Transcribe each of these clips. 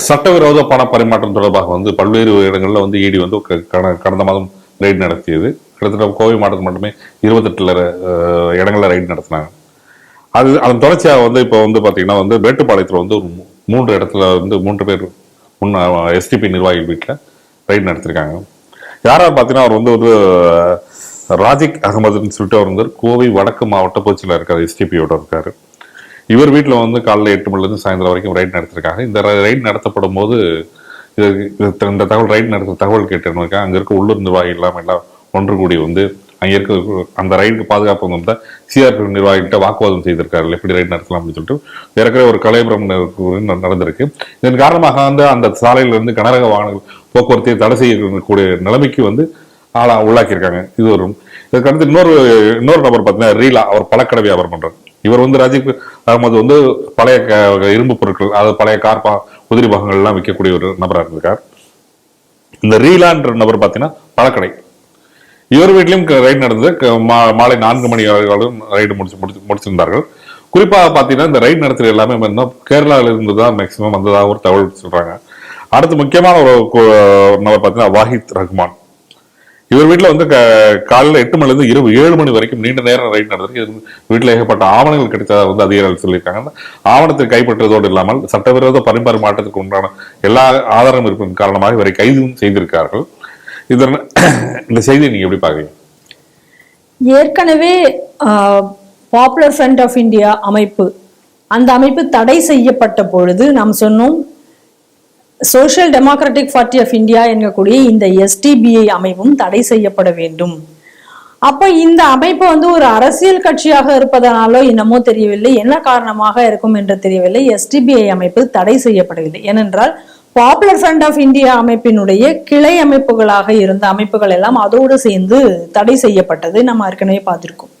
சட்டவிரோத பண பரிமாற்றம் தொடர்பாக வந்து பல்வேறு இடங்களில் வந்து இடி வந்து க- கடந்த மாதம் ரைடு நடத்தியது. கிட்டத்தட்ட கோவை மாவட்டத்தில் மட்டுமே இருபத்தெட்டுல இடங்களில் ரைடு நடத்தினாங்க. அது அதன் தொடர்ச்சியாக வந்து இப்போ வந்து பார்த்தீங்கன்னா வந்து மேட்டுப்பாளையத்தில் வந்து ஒரு மூன்று இடத்துல வந்து மூன்று பேர் முன்ன எஸ்டிபி நிர்வாகிகள் வீட்டில் ரைடு நடத்திருக்காங்க. யாராவது பார்த்தீங்கன்னா அவர் வந்து ஒரு ராஜிக் அகமதுன்னு சொல்லிட்டு அவர் வந்து கோவை வடக்கு மாவட்ட பொதுச்சில் இருக்கார் எஸ்டிபியோட இருக்காரு. இவர் வீட்டில் வந்து காலைல எட்டு மணிலேருந்து சாயந்தரம் வரைக்கும் ரைட் நடத்திருக்காங்க. இந்த ரைட் நடத்தப்படும் போது இது இந்த தகவல் ரைட் நடத்த தகவல் கேட்டு அங்கே இருக்க உள்ளூர் நிர்வாகி இல்லாமல் எல்லாம் ஒன்று கூடி வந்து அங்கே இருக்க அந்த ரைடுக்கு பாதுகாப்பு வந்து சிஆர்பி நிர்வாகிகிட்ட வாக்குவாதம் செய்திருக்காரு எப்படி ரைட் நடத்தலாம் அப்படின்னு சொல்லிட்டு. ஏற்கனவே ஒரு கலைபுரம் நடந்திருக்கு. இதன் காரணமாக வந்து அந்த சாலையில இருந்து கனரக வாகனங்கள் போக்குவரத்தை தடை செய்யக்கூடிய நிலைமைக்கு வந்து ஆளா உள்ளாக்கியிருக்காங்க. இது ஒரு இதுக்கு அடுத்து இன்னொரு இன்னொரு நபர் பார்த்தீங்கன்னா ரீலா. அவர் பழக்கடை வியாபாரம் பண்றாரு. இவர் வந்து ராஜீவ் அகமது வந்து பழைய க- இரும்பு பொருட்கள் அதாவது பழைய கார் பா உதிரி பாகங்கள் எல்லாம் விற்கக்கூடிய ஒரு நபராக இருந்திருக்கார். இந்த ரீலான்ற நபர் பார்த்தீங்கன்னா பழக்கடை. இவர் வீட்லயும் ரைடு நடந்தது. மா- மாலை நான்கு மணி வரைக்கும் ரைடு முடிச்சு முடிச்சு முடிச்சிருந்தார்கள். குறிப்பாக பார்த்தீங்கன்னா இந்த ரைடு நடத்துகிற எல்லாமே வந்து கேரளால இருந்து தான் மேக்சிமம் வந்ததாக ஒரு தகவல் சொல்றாங்க. அடுத்து முக்கியமான ஒரு நபர் பார்த்தீங்கன்னா வாஹித் ரஹ்மான். இவர் வீட்டில் வந்து க- காலையில் எட்டு மணிலேருந்து இரவு ஏழு மணி வரைக்கும் நீண்ட நேரம் ரைட் நடந்திருக்கு. இது வீட்டில் ஏகப்பட்ட ஆவணங்கள் கிடைத்ததாக வந்து அதிகாரிகள் சொல்லியிருக்காங்க. ஆவணத்தை கைப்பற்றுவதோடு இல்லாமல் சட்டவிரோத பரிமாற்றத்துக்கு உண்டான எல்லா ஆதாரம் இருப்பின் காரணமாக இவரை கைதும் செய்திருக்கார்கள் இதன் இந்த செய்தியை நீங்க எப்படி பார்க்குறீங்க? ஏற்கனவே பாப்புலர் ஃப்ரண்ட் ஆஃப் இந்தியா அமைப்பு அந்த அமைப்பு தடை செய்யப்பட்ட பொழுது நாம் சொன்னோம் social democratic party of India என்கக்கூடிய இந்த எஸ்டிபிஐ அமைப்பும் தடை செய்யப்பட வேண்டும். அப்ப இந்த அமைப்பு வந்து ஒரு அரசியல் கட்சியாக இருப்பதனாலோ என்னமோ தெரியவில்லை. என்ன காரணமாக இருக்கும் என்று தெரியவில்லை. எஸ்டிபிஐ அமைப்பு தடை செய்யப்படவில்லை. ஏனென்றால் பாப்புலர் ஃப்ரண்ட் ஆஃப் இந்தியா அமைப்பினுடைய கிளை அமைப்புகளாக இருந்த அமைப்புகள் எல்லாம் அதோடு சேர்ந்து தடை செய்யப்பட்டது நம்ம ஏற்கனவே பார்த்திருக்கோம்.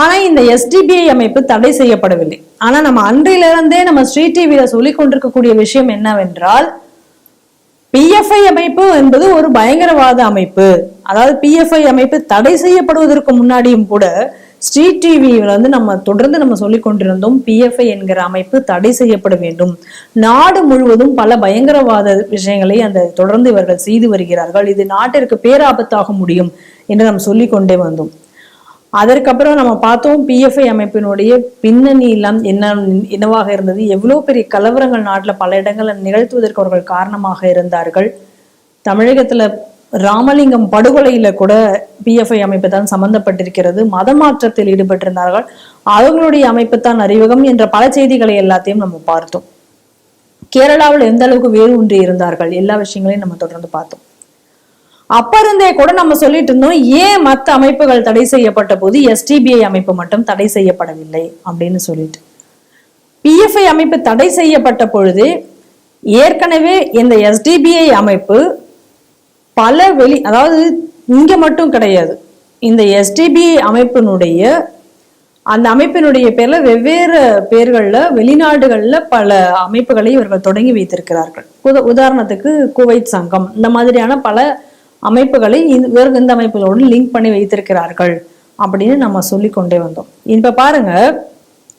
ஆனா இந்த எஸ்டிபிஐ அமைப்பு தடை செய்யப்படவில்லை. ஆனா நம்ம அன்றிலிருந்தே நம்ம ஸ்ரீ டிவியில சொல்லிக் கொண்டிருக்கக்கூடிய விஷயம் என்னவென்றால் பிஎஃப்ஐ அமைப்பு என்பது ஒரு பயங்கரவாத அமைப்பு. அதாவது பிஎஃப்ஐ அமைப்பு தடை செய்யப்படுவதற்கு முன்னாடியும் கூட ஸ்ரீ டிவியில் வந்து நம்ம தொடர்ந்து நம்ம சொல்லிக் கொண்டிருந்தோம் பிஎஃப்ஐ என்கிற அமைப்பு தடை செய்யப்பட வேண்டும். நாடு முழுவதும் பல பயங்கரவாத விஷயங்களை அந்த தொடர்ந்து இவர்கள் செய்து வருகிறார்கள். இது நாட்டிற்கு பேராபத்தாக முடியும் என்று நாம் சொல்லிக் கொண்டே வந்தோம். அதற்கப்புறம் நம்ம பார்த்தோம் பிஎஃப்ஐ அமைப்பினுடைய பின்னணி எல்லாம் என்ன என்னவாக இருந்தது? எவ்வளோ பெரிய கலவரங்கள் நாட்டில் பல இடங்களில் நிகழ்த்துவதற்கு அவர்கள் காரணமாக இருந்தார்கள். தமிழகத்துல ராமலிங்கம் படுகொலையில கூட பிஎஃப்ஐ அமைப்பு தான் சம்பந்தப்பட்டிருக்கிறது. மத மாற்றத்தில் ஈடுபட்டிருந்தார்கள். அவங்களுடைய அமைப்பு தான் அறிவகம் என்ற பல செய்திகளை எல்லாத்தையும் நம்ம பார்த்தோம். கேரளாவில் எந்த அளவுக்கு வேறு ஒன்றி இருந்தார்கள்? எல்லா விஷயங்களையும் நம்ம தொடர்ந்து பார்த்தோம். அப்ப இருந்தே கூட நம்ம சொல்லிட்டு இருந்தோம் ஏன் மற்ற அமைப்புகள் தடை செய்யப்பட்ட போது எஸ்டிபிஐ அமைப்பு மட்டும் தடை செய்யப்படவில்லை அப்படின்னு சொல்லிட்டு. பிஎஃப்ஐ அமைப்பு தடை செய்யப்பட்ட பொழுது ஏற்கனவே இந்த எஸ்டிபிஐ அமைப்பு பல வெளி அதாவது இங்க மட்டும் கிடையாது. இந்த எஸ்டிபிஐ அமைப்பினுடைய அந்த அமைப்பினுடைய பேர்ல வெவ்வேறு பேர்களில் வெளிநாடுகளில் பல அமைப்புகளை இவர்கள் தொடங்கி வைத்திருக்கிறார்கள். உதாரணத்துக்கு குவைத் சங்கம் இந்த மாதிரியான பல அமைப்புகளை இந்த- இந்த அமைப்புகளோடு லிங்க் பண்ணி வைத்திருக்கிறார்கள் அப்படின்னு நம்ம சொல்லி கொண்டே வந்தோம். இப்ப பாருங்க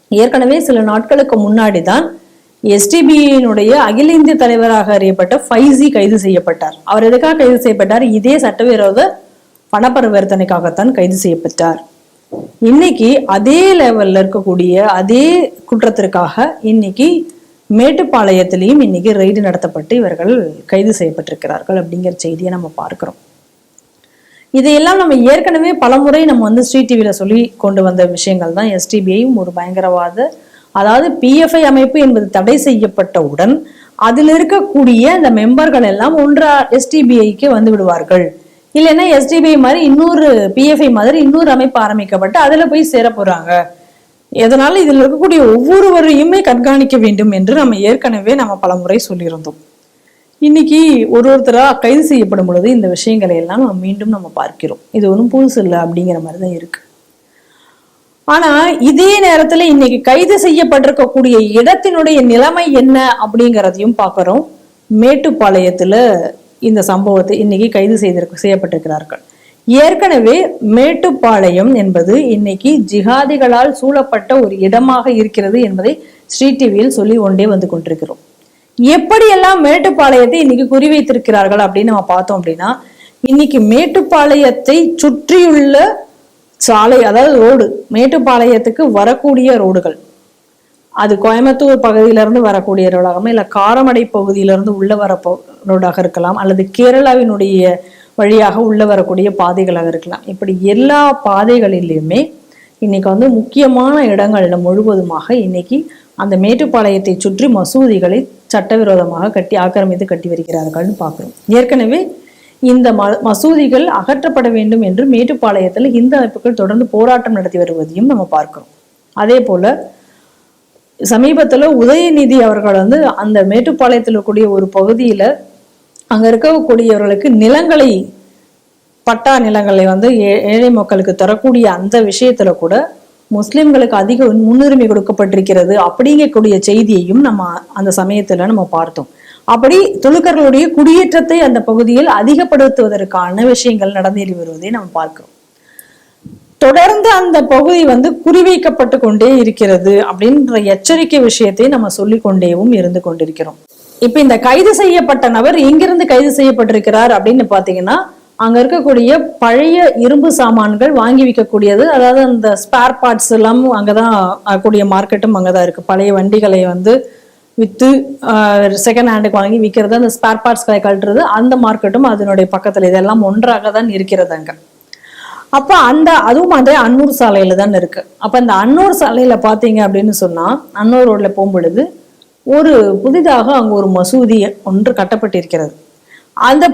ஏற்கனவே சில நாட்களுக்கு முன்னாடி தான் எஸ்டிபியினுடைய அகில இந்திய தலைவராக அறியப்பட்ட ஃபைசி கைது செய்யப்பட்டார். அவர் எதுக்காக கைது செய்யப்பட்டார்? இதே சட்டவிரோத பணப்பரிவர்த்தனைக்காகத்தான் கைது செய்யப்பட்டார். இன்னைக்கு அதே லெவல்ல இருக்கக்கூடிய அதே குற்றத்திற்காக இன்னைக்கு மேட்டுப்பாளையத்திலையும் இன்னைக்கு ரெய்டு நடத்தப்பட்டு இவர்கள் கைது செய்யப்பட்டிருக்கிறார்கள் அப்படிங்கிற செய்தியை நம்ம பார்க்கிறோம். இதையெல்லாம் நம்ம ஏற்கனவே பலமுறை நம்ம வந்து ஸ்ரீ டிவியில சொல்லி கொண்டு வந்த விஷயங்கள் தான். எஸ்டிபிஐயும் ஒரு பயங்கரவாத அதாவது பிஎஃப்ஐ அமைப்பு என்பது தடை செய்யப்பட்டவுடன் அதில் இருக்கக்கூடிய அந்த மெம்பர்கள் எல்லாம் ஒன்றா எஸ்டிபிஐக்கு வந்து விடுவார்கள். இல்லைன்னா எஸ்டிபிஐ மாதிரி இன்னொரு பிஎஃப்ஐ மாதிரி இன்னொரு அமைப்பு ஆரம்பிக்கப்பட்டு அதில் போய் சேர போகிறாங்க எதனால் இதுல இருக்கக்கூடிய ஒவ்வொருவரையுமே கண்காணிக்க வேண்டும் என்று நம்ம ஏற்கனவே நம்ம பலமுறை சொல்லியிருந்தோம். இன்னைக்கு ஒரு ஒருத்தரா கைது செய்யப்படும் பொழுது இந்த விஷயங்களை எல்லாம் நம்ம மீண்டும் நம்ம பார்க்கிறோம். இது ஒன்றும் புதுசு இல்லை அப்படிங்கிற மாதிரி தான் இருக்கு. ஆனா இதே நேரத்துல இன்னைக்கு கைது செய்யப்பட்டிருக்கக்கூடிய இடத்தினுடைய நிலைமை என்ன அப்படிங்கிறதையும் பார்க்குறோம். மேட்டுப்பாளையத்துல இந்த சம்பவத்தை இன்னைக்கு கைது செய்திருக்க செய்யப்பட்டிருக்கிறார்கள். ஏற்கனவே மேட்டுப்பாளையம் என்பது இன்னைக்கு ஜிகாதிகளால் சூழப்பட்ட ஒரு இடமாக இருக்கிறது என்பதை ஸ்ரீ டிவியில் சொல்லி கொண்டே வந்து கொண்டிருக்கிறோம். எப்படியெல்லாம் மேட்டுப்பாளையத்தை இன்னைக்கு குறிவைத்திருக்கிறார்கள் அப்படின்னு நம்ம பார்த்தோம் அப்படின்னா இன்னைக்கு மேட்டுப்பாளையத்தை சுற்றியுள்ள சாலை அதாவது ரோடு மேட்டுப்பாளையத்துக்கு வரக்கூடிய ரோடுகள் அது கோயம்புத்தூர் பகுதியிலிருந்து வரக்கூடிய ரோடாகவும் இல்லை காரமடை பகுதியிலிருந்து உள்ள வர ரோடாக இருக்கலாம் அல்லது கேரளாவினுடைய வழியாக உள்ள வரக்கூடிய பாதைகளாக இருக்கலாம். இப்படி எல்லா பாதைகளிலுமே இன்னைக்கு வந்து முக்கியமான இடங்களில் முழுவதுமாக இன்னைக்கு அந்த மேட்டுப்பாளையத்தை சுற்றி மசூதிகளை சட்டவிரோதமாக கட்டி ஆக்கிரமித்து கட்டி வருகிறார்கள்னு பார்க்குறோம். ஏற்கனவே இந்த ம மசூதிகள் அகற்றப்பட வேண்டும் என்று மேட்டுப்பாளையத்தில் இந்து அமைப்புகள் தொடர்ந்து போராட்டம் நடத்தி வருவதையும் நம்ம பார்க்கிறோம். அதே போல் சமீபத்தில் உதயநிதி அவர்கள் வந்து அந்த மேட்டுப்பாளையத்தில் இருக்கக்கூடிய ஒரு பகுதியில் அங்க இருக்கக்கூடியவர்களுக்கு நிலங்களை பட்டா நிலங்களை வந்து ஏ- ஏழை மக்களுக்கு தரக்கூடிய அந்த விஷயத்துல கூட முஸ்லிம்களுக்கு அதிக முன்னுரிமை கொடுக்கப்பட்டிருக்கிறது அப்படிங்கக்கூடிய செய்தியையும் நம்ம அந்த சமயத்துல நம்ம பார்த்தோம். அப்படி துலுக்கர்களுடைய குடியேற்றத்தை அந்த பகுதியில் அதிகப்படுத்துவதற்கான விஷயங்கள் நடந்தேறி வருவதை நம்ம பார்க்கிறோம். தொடர்ந்து அந்த பகுதி வந்து குறிவைக்கப்பட்டு கொண்டே இருக்கிறது அப்படின்ற எச்சரிக்கை விஷயத்தை நம்ம சொல்லிக் கொண்டேவும் இருந்து கொண்டிருக்கிறோம். இப்ப இந்த கைது செய்யப்பட்ட நபர் எங்கிருந்து கைது செய்யப்பட்டிருக்கிறார் அப்படின்னு பாத்தீங்கன்னா அங்க இருக்கக்கூடிய பழைய இரும்பு சாமான்கள் வாங்கி விற்கக்கூடியது. அதாவது அந்த ஸ்பேர் பார்ட்ஸ் எல்லாம் அங்கதான் கூடிய மார்க்கெட்டும் அங்கதான் இருக்கு. பழைய வண்டிகளை வந்து வித்து செகண்ட் ஹேண்டுக்கு வாங்கி விற்கிறது அந்த ஸ்பேர் பார்ட்ஸ்களை கழட்டுறது அந்த மார்க்கெட்டும் அதனுடைய பக்கத்துல. இதெல்லாம் ஒன்றாக தான் இருக்கிறது அங்க. அப்ப அந்த அதுவும் அதே அன்னூர் சாலையில தான் இருக்கு. அப்ப இந்த அன்னூர் சாலையில பாத்தீங்க அப்படின்னு சொன்னா அன்னூர் ரோட்ல போகும்பொழுது ஒரு புதிதாக அங்கே ஒரு மசூதி ஒன்று கட்டப்பட்டிருக்கிறது. அந்த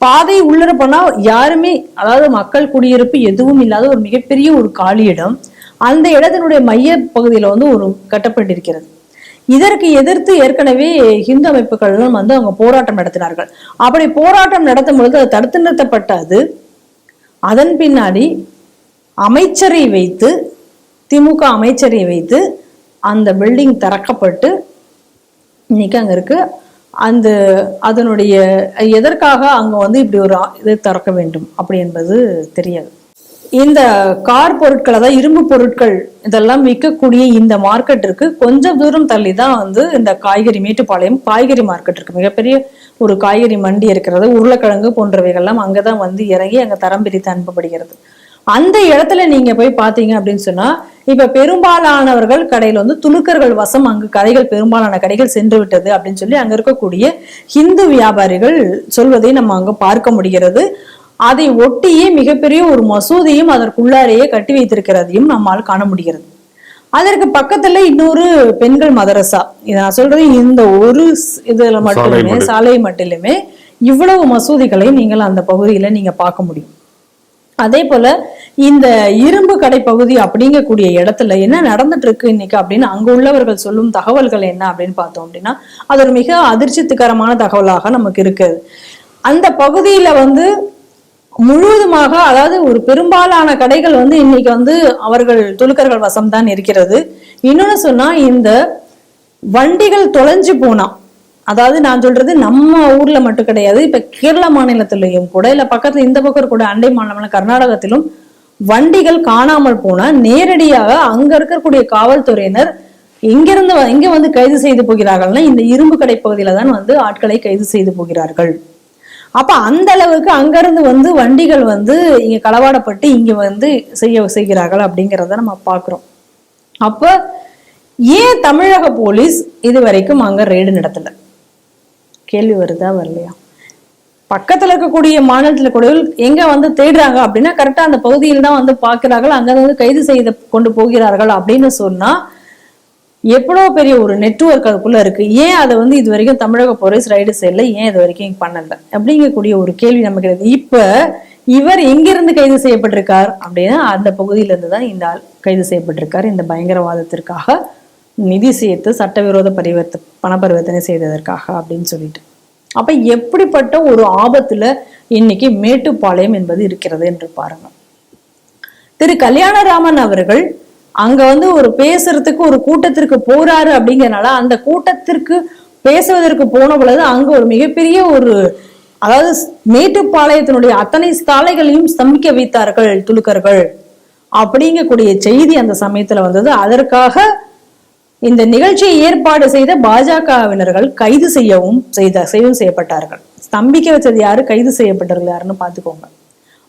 பாதை உள்ளர போனால் யாருமே அதாவது மக்கள் குடியிருப்பு எதுவும் இல்லாத ஒரு மிகப்பெரிய ஒரு காலி இடம் அந்த இடத்தினுடைய மைய பகுதியில வந்து ஒரு கட்டப்பட்டிருக்கிறது. இதற்கு எதிர்த்து ஏற்கனவே ஹிந்து அமைப்புகள்லாம் வந்து அவங்க போராட்டம் நடத்தினார்கள். அப்படி போராட்டம் நடத்தும் பொழுது அது தடுத்து நிறுத்தப்பட்டது. அதன் பின்னாடி அமைச்சரை வைத்து திமுக அமைச்சரை வைத்து அந்த பில்டிங் திறக்கப்பட்டு இன்னைக்கு அங்க இருக்கு அந்த அதனுடைய எதற்காக அங்க வந்து இப்படி ஒரு இதை இது திறக்க வேண்டும் அப்படி என்பது தெரியாது. இந்த கார் பொருட்கள் அதாவது இரும்பு பொருட்கள் இதெல்லாம் விற்கக்கூடிய இந்த மார்க்கெட் இருக்கு கொஞ்சம் தூரம் தள்ளி தான் வந்து இந்த காய்கறி மேட்டுப்பாளையம் காய்கறி மார்க்கெட் இருக்கு. மிகப்பெரிய ஒரு காய்கறி மண்டி இருக்கிறது. உருளைக்கிழங்கு போன்றவைகள்லாம் அங்கதான் வந்து இறங்கி அங்க தரம் பிரித்து அனுப்பப்படுகிறது. அந்த இடத்துல நீங்க போய் பார்த்தீங்க அப்படின்னு சொன்னா இப்ப பெரும்பாலானவர்கள் கடையில வந்து துலுக்கர்கள் வசம் அங்கு கடைகள் பெரும்பாலான கடைகள் சென்று விட்டது அப்படின்னு சொல்லி அங்க இருக்கக்கூடிய ஹிந்து வியாபாரிகள் சொல்வதை நம்ம அங்க பார்க்க முடிகிறது. அதை ஒட்டியே மிகப்பெரிய ஒரு மசூதியும் அதற்குள்ளாலேயே கட்டி வைத்திருக்கிறதையும் நம்மால் காண முடிகிறது. அதற்கு பக்கத்துல இன்னொரு பெண்கள் மதரசா. இதை நான் சொல்றது இந்த ஒரு இதுல மட்டுமே மட்டும். சாலை மட்டிலுமே இவ்வளவு மசூதிகளை நீங்கள் அந்த பகுதியில நீங்க பார்க்க முடியும். அதே போல இந்த இரும்பு கடை பகுதி அப்படிங்கக்கூடிய இடத்துல என்ன நடந்துட்டு இருக்கு இன்னைக்கு அப்படின்னு அங்க உள்ளவர்கள் சொல்லும் தகவல்கள் என்ன அப்படின்னு பார்த்தோம் அப்படின்னா அது ஒரு மிக அதிர்ச்சித்துக்கரமான தகவலாக நமக்கு இருக்குது அந்த பகுதியில வந்து முழுவதுமாக அதாவது ஒரு பெரும்பாலான கடைகள் வந்து இன்னைக்கு வந்து அவர்கள் துலுக்கர்கள் வசம்தான் இருக்கிறது. இன்னொன்னு சொன்னா இந்த வண்டிகள் தொலைஞ்சு போனா அதாவது நான் சொல்றது நம்ம ஊர்ல மட்டும் கிடையாது இப்ப கேரள மாநிலத்திலையும் கூட இல்ல பக்கத்துல இந்த பக்கம் கூட அண்டை மாநிலமான கர்நாடகத்திலும் வண்டிகள் காணாமல் போனா நேரடியாக அங்க இருக்கக்கூடிய காவல்துறையினர் எங்கிருந்து எங்க வந்து கைது செய்து போகிறார்கள்னா இந்த இரும்பு கடை பகுதியில தான் வந்து ஆட்களை கைது செய்து போகிறார்கள். அப்ப அந்த அளவுக்கு அங்கிருந்து வந்து வண்டிகள் வந்து இங்க களவாடப்பட்டு இங்க வந்து செய்ய செய்கிறார்கள் அப்படிங்கிறத நம்ம பாக்குறோம். அப்ப ஏன் தமிழக போலீஸ் இது வரைக்கும் அங்க ரெய்டு நடத்தலை? கேள்வி வருதா வரலையா? பக்கத்துல இருக்கக்கூடிய மாநிலத்துல கூட எங்க வந்து தேடுறாங்க அப்படின்னா கரெக்டா அந்த பகுதியில் தான் வந்து பாக்குறார்கள் அங்க வந்து கைது செய்து கொண்டு போகிறார்கள் அப்படின்னு சொன்னா எவ்வளவு பெரிய ஒரு நெட்வொர்க் அதுக்குள்ள இருக்கு. ஏன் அதை வந்து இது வரைக்கும் தமிழக போலீஸ் ரைடு செய்யல? ஏன் இது வரைக்கும் பண்ணல? அப்படிங்கக்கூடிய ஒரு கேள்வி நமக்கு இருக்குது இப்ப இவர் எங்கிருந்து கைது செய்யப்பட்டிருக்கார் அப்படின்னா அந்த பகுதியிலிருந்து தான் இந்த ஆள் கைது செய்யப்பட்டிருக்கார். இந்த பயங்கரவாதத்திற்காக நிதி சேர்த்து சட்டவிரோத பரிவர்த்த பண பரிவர்த்தனை செய்ததற்காக அப்படின்னு சொல்லிட்டு. அப்ப எப்படிப்பட்ட ஒரு ஆபத்துல இன்னைக்கு மேட்டுப்பாளையம் என்பது இருக்கிறது என்று பாருங்க. திரு கல்யாணராமன் அவர்கள் அங்க வந்து ஒரு பேசுறதுக்கு ஒரு கூட்டத்திற்கு போறாரு அப்படிங்கிறனால அந்த கூட்டத்திற்கு பேசுவதற்கு போன பொழுது அங்க ஒரு மிகப்பெரிய ஒரு அதாவது மேட்டுப்பாளையத்தினுடைய அத்தனை சாலைகளையும் ஸ்தம்பிக்க வைத்தார்கள் துலுக்கர்கள் அப்படிங்கக்கூடிய செய்தி அந்த சமயத்துல வந்தது. அதற்காக இந்த நிகழ்ச்சியை ஏற்பாடு செய்த பாஜகவினர்கள் கைது செய்யவும் செய்த செய்யவும் செய்யப்பட்டார்கள். ஸ்தம்பிக்க வச்சது யாரு? கைது செய்யப்பட்டார்கள் யாருன்னு பார்த்துக்கோங்க.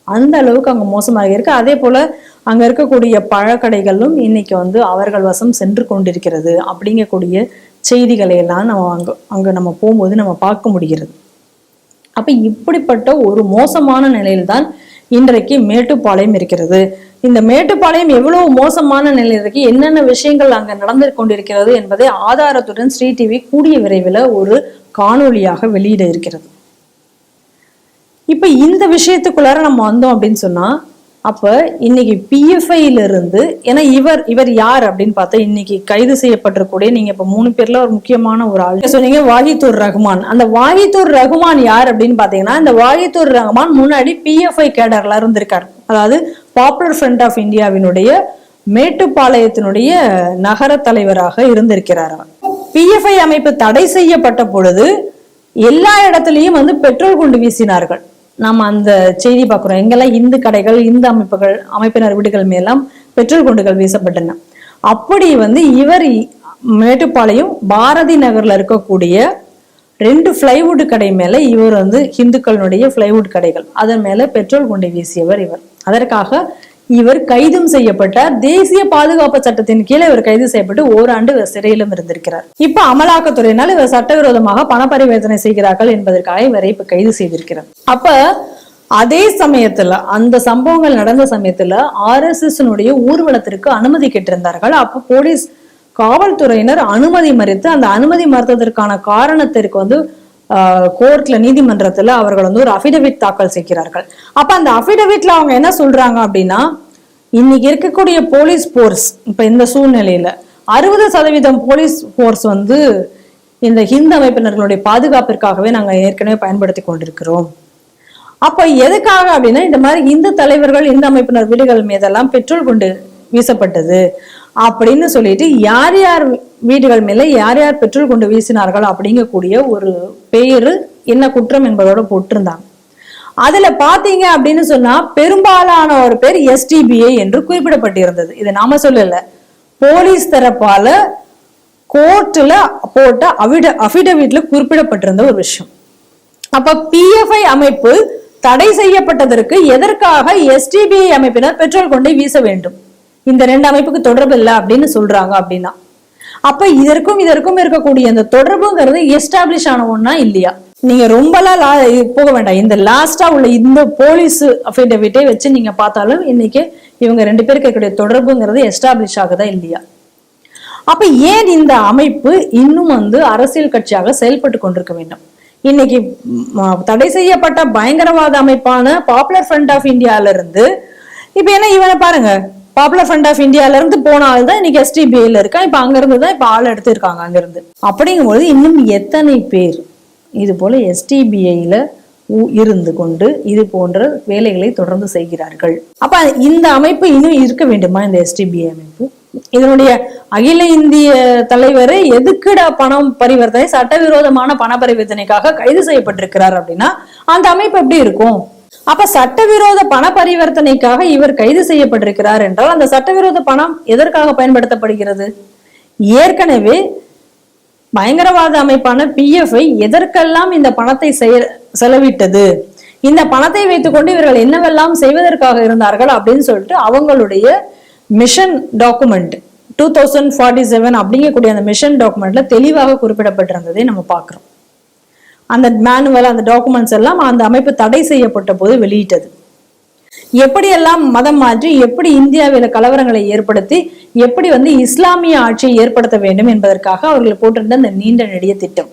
அந்த அளவுக்கு அங்க மோசமாக இருக்கு. அதே போல அங்க இருக்கக்கூடிய பழக்கடைகளும் இன்னைக்கு வந்து அவர்கள் வசம் சென்று கொண்டிருக்கிறது அப்படிங்கக்கூடிய செய்திகளை எல்லாம் நம்ம அங்க அங்க நம்ம போகும்போது நம்ம பார்க்க முடிகிறது. அப்ப இப்படிப்பட்ட ஒரு மோசமான நிலையில்தான் இன்றைக்கு மேட்டுப்பாளையம் இருக்கிறது. இந்த மேட்டுப்பாளையம் எவ்வளவு மோசமான நிலையில் இருக்கு? என்னென்ன விஷயங்கள் அங்க நடந்து கொண்டிருக்கிறது என்பதை ஆதாரத்துடன் ஸ்ரீ டிவி கூடிய விரைவில் ஒரு காணொளியாக வெளியிட இருக்கிறது. இப்ப இந்த விஷயத்துக்குள்ளார நம்ம வந்தோம் அப்படின்னு சொன்னா அப்ப இன்னைக்கு பிஎஃப்ஐல இருந்து ஏன்னா இவர் இவர் யார் அப்படின்னு பார்த்தா இன்னைக்கு கைது செய்யப்பட்டிருக்கூடிய நீங்க இப்ப மூணு பேர்ல ஒரு முக்கியமான ஒரு ஆள். சொன்னீங்க வாஹித்தூர் ரஹ்மான் அந்த வாஹித்தூர் ரஹ்மான் யார் அப்படின்னு பாத்தீங்கன்னா இந்த வாஹித்தூர் ரஹ்மான் முன்னாடி பிஎஃப்ஐ கேடர்ல இருந்திருக்கார். அதாவது பாப்புலர் ஃப்ரண்ட் ஆஃப் இந்தியாவினுடைய மேட்டுப்பாளையத்தினுடைய நகர தலைவராக இருந்திருக்கிறார் அவர். பிஎஃப்ஐ அமைப்பு தடை செய்யப்பட்ட பொழுது எல்லா இடத்துலயும் வந்து பெட்ரோல் குண்டு வீசினார்கள். நாம் அந்த செய்தி பார்க்குறோம். எங்கெல்லாம் இந்து கடைகள் இந்து அமைப்புகள் அமைப்பினர் வீடுகள் மேலாம் பெட்ரோல் குண்டுகள் வீசப்பட்டன. அப்படி வந்து இவர் மேட்டுப்பாளையம் பாரதி நகர்ல இருக்கக்கூடிய ரெண்டு பிளைவுட் கடை மேலே இவர் வந்து இந்துக்களுடைய பிளைவுட் கடைகள். அதன் மேல பெட்ரோல் குண்டை வீசியவர் இவர். அதற்காக இவர் கைதும் செய்யப்பட்டார் தேசிய பாதுகாப்பு சட்டத்தின் கீழே இவர் கைது செய்யப்பட்டு ஓராண்டு இவர் சிறையிலும் இருந்திருக்கிறார். இப்ப அமலாக்கத்துறையினால் இவர் சட்டவிரோதமாக பண பரிவர்த்தனை செய்கிறார்கள் என்பதற்காக இவரை இப்ப கைது செய்திருக்கிறார். அப்ப அதே சமயத்துல அந்த சம்பவங்கள் நடந்த சமயத்துல ஆர்எஸ்எஸ் ஊர்வலத்திற்கு அனுமதி கேட்டிருந்தார்கள். அப்ப போலீஸ் காவல்துறையினர் அனுமதி மறுத்து அந்த அனுமதி மறுத்ததற்கான காரணத்திற்கு வந்து கோர்ட்ல நீதிமன்றத்துல அவர்கள் வந்து ஒரு அபிடவிட் தாக்கல் செய்கிறார்கள். அப்ப அந்த அபிடவிட்ல அவங்க என்ன சொல்றாங்க அப்படின்னா இன்னைக்கு இருக்கக்கூடிய போலீஸ் போர்ஸ் இப்ப இந்த சூழ்நிலையில அறுபது சதவீதம் போலீஸ் போர்ஸ் வந்து இந்த ஹிந்து அமைப்பினர்களுடைய பாதுகாப்பிற்காகவே நாங்க ஏற்கனவே பயன்படுத்தி கொண்டிருக்கிறோம். அப்ப எதுக்காக அப்படின்னா இந்த மாதிரி இந்து தலைவர்கள் இந்து அமைப்பினர் வீடுகள் மீதெல்லாம் பெட்ரோல் குண்டு வீசப்பட்டது அப்படின்னு சொல்லிட்டு யார் யார் வீடுகள் மேல யார் யார் பெட்ரோல் கொண்டு வீசினார்கள் அப்படிங்கக்கூடிய ஒரு பெயர் என்ன குற்றம் என்பதோட போட்டிருந்தாங்க அதுல பாத்தீங்க அப்படின்னு சொன்னா பெரும்பாலான ஒரு பேர் எஸ்டிபிஐ என்று குறிப்பிடப்பட்டிருந்தது. இது நாம சொல்லல. போலீஸ் தரப்பால கோர்ட்ல போட்ட அவிட அபிடவிட்ல குறிப்பிடப்பட்டிருந்த ஒரு விஷயம். அப்ப பிஎஃப்ஐ அமைப்பு தடை செய்யப்பட்டதற்கு எதற்காக எஸ்டிபிஐ அமைப்பினர் பெட்ரோல் கொண்டே வீச வேண்டும்? இந்த ரெண்டு அமைப்புக்கு தொடர்பு இல்லை அப்படின்னு சொல்றாங்க அப்படின்னா. அப்ப இதற்கும் இதற்கும் இருக்கக்கூடிய அந்த தொடர்புங்கிறது எஸ்டாப்ளிஷ் ஆன ஒன்னா இல்லையா? நீங்க ரொம்பலாம் லா- போக வேண்டாம். இந்த லாஸ்டா உள்ள இந்த போலீஸ் அஃபிடவிட்டை வச்சு நீங்க பார்த்தாலும் இன்னைக்கு இவங்க ரெண்டு பேருக்கு இருக்கக்கூடிய தொடர்புங்கிறது எஸ்டாப்ளிஷ் ஆகுதா இல்லையா? அப்ப ஏன் இந்த அமைப்பு இன்னும் வந்து அரசியல் கட்சியாக செயல்பட்டு கொண்டிருக்க வேண்டும்? இன்னைக்கு தடை செய்யப்பட்ட பயங்கரவாத அமைப்பான பாப்புலர் ஃப்ரண்ட் ஆஃப் இந்தியால இருந்து இப்ப என்ன இவனை பாருங்க பாப்புலர் ஃப்ரண்ட் ஆஃப் இந்தியால இருந்து போன ஆள் தான் இன்னைக்கு எஸ்டிபிஐல இருக்கான். இப்ப அங்க இருந்து தான் இப்ப ஆள் எடுத்திருக்காங்க அங்க இருந்து அப்படிங்கும்போது இன்னும் எத்தனை பேர் இது போல எஸ்டிபிஐல இருந்து கொண்டு இது போன்ற வேலைகளை தொடர்ந்து செய்கிறார்கள்? அப்ப இந்த அமைப்பு இன்னும் இருக்க வேண்டுமா இந்த எஸ்டிபிஐ அமைப்பு? இதனுடைய அகில இந்திய தலைவரை எதுக்குடா பணம் பரிவர்த்தனை சட்டவிரோதமான பண பரிவர்த்தனைக்காக கைது செய்யப்பட்டிருக்கிறார் அப்படின்னா அந்த அமைப்பு எப்படி இருக்கும்? அப்ப சட்டவிரோத பண பரிவர்த்தனைக்காக இவர் கைது செய்யப்பட்டிருக்கிறார் என்றால் அந்த சட்டவிரோத பணம் எதற்காக பயன்படுத்தப்படுகிறது? ஏற்கனவே பயங்கரவாத அமைப்பான பிஎஃப்ஐ எதற்கெல்லாம் இந்த பணத்தை செலவிட்டது? இந்த பணத்தை வைத்துக்கொண்டு இவர்கள் என்னவெல்லாம் செய்வதற்காக இருந்தார்கள் அப்படின்னு சொல்லிட்டு அவங்களுடைய mission document two thousand forty seven அப்படிங்கக்கூடிய அந்த மிஷன் டாக்குமெண்ட்ல தெளிவாக குறிப்பிடப்பட்டிருந்ததை நம்ம பார்க்குறோம். அந்த மேனுவல் அந்த டாக்குமெண்ட்ஸ் எல்லாம் அந்த அமைப்பு தடை செய்யப்பட்ட போது வெளியிட்டது. எப்படியெல்லாம் மதம் மாற்றி எப்படி இந்தியாவில கலவரங்களை ஏற்படுத்தி எப்படி வந்து இஸ்லாமிய ஆட்சியை ஏற்படுத்த வேண்டும் என்பதற்காக அவர்கள் போட்டிருந்த அந்த நீண்ட நெடிய திட்டம்.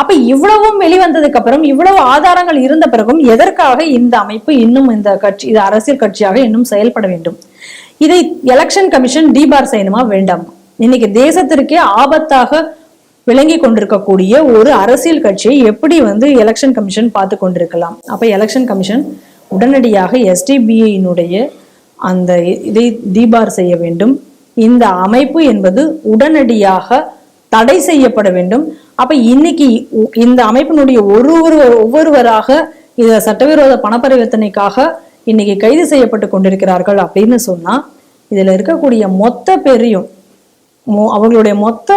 அப்ப இவ்வளவும் வெளிவந்ததுக்கு அப்புறம் இவ்வளவு ஆதாரங்கள் இருந்த பிறகும் எதற்காக இந்த அமைப்பு இன்னும் இந்த கட்சி இது அரசியல் கட்சியாக இன்னும் செயல்பட வேண்டும்? இதை எலெக்ஷன் கமிஷன் டிபார் செய்யணுமா வேண்டாமா. இன்னைக்கு தேசத்திற்கே ஆபத்தாக விளங்கி கொண்டிருக்கக்கூடிய ஒரு அரசியல் கட்சியை எப்படி வந்து எலெக்ஷன் கமிஷன் பார்த்து கொண்டிருக்கலாம்? அப்போ எலெக்ஷன் கமிஷன் உடனடியாக எஸ்டிபிஐயினுடைய அந்த இதை தீபார் செய்ய வேண்டும். இந்த அமைப்பு என்பது உடனடியாக தடை செய்யப்பட வேண்டும். அப்ப இன்னைக்கு இந்த அமைப்பினுடைய ஒரு ஒரு ஒவ்வொருவராக இத சட்டவிரோத பணப்பரிவர்த்தனைக்காக இன்னைக்கு கைது செய்யப்பட்டு கொண்டிருக்கிறார்கள் அப்படின்னு சொன்னா இதுல இருக்கக்கூடிய மொத்த பேரையும் அவங்களுடைய மொத்த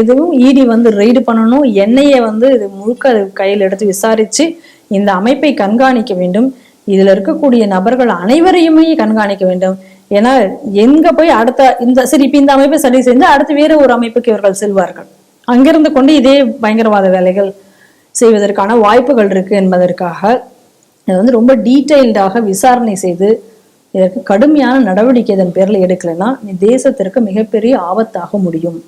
இதுவும் இடி வந்து ரெய்டு பண்ணணும். எண்ணெயை வந்து இது முழுக்க அது கையில் எடுத்து விசாரிச்சு இந்த அமைப்பை கண்காணிக்க வேண்டும். இதுல இருக்கக்கூடிய நபர்கள் அனைவரையுமே கண்காணிக்க வேண்டும். ஏன்னா எங்க போய் அடுத்த இந்த சரி இப்ப இந்த அமைப்பை சரி செய்து அடுத்து வேற ஒரு அமைப்புக்கு இவர்கள் செல்வார்கள். அங்கிருந்து கொண்டு இதே பயங்கரவாத வேலைகள் செய்வதற்கான வாய்ப்புகள் இருக்கு என்பதற்காக இது வந்து ரொம்ப டீட்டெயில்டாக விசாரணை செய்து இதற்கு கடுமையான நடவடிக்கை இதன் பேரில் எடுக்கலைன்னா தேசத்திற்கு மிகப்பெரிய ஆபத்தாக முடியும்.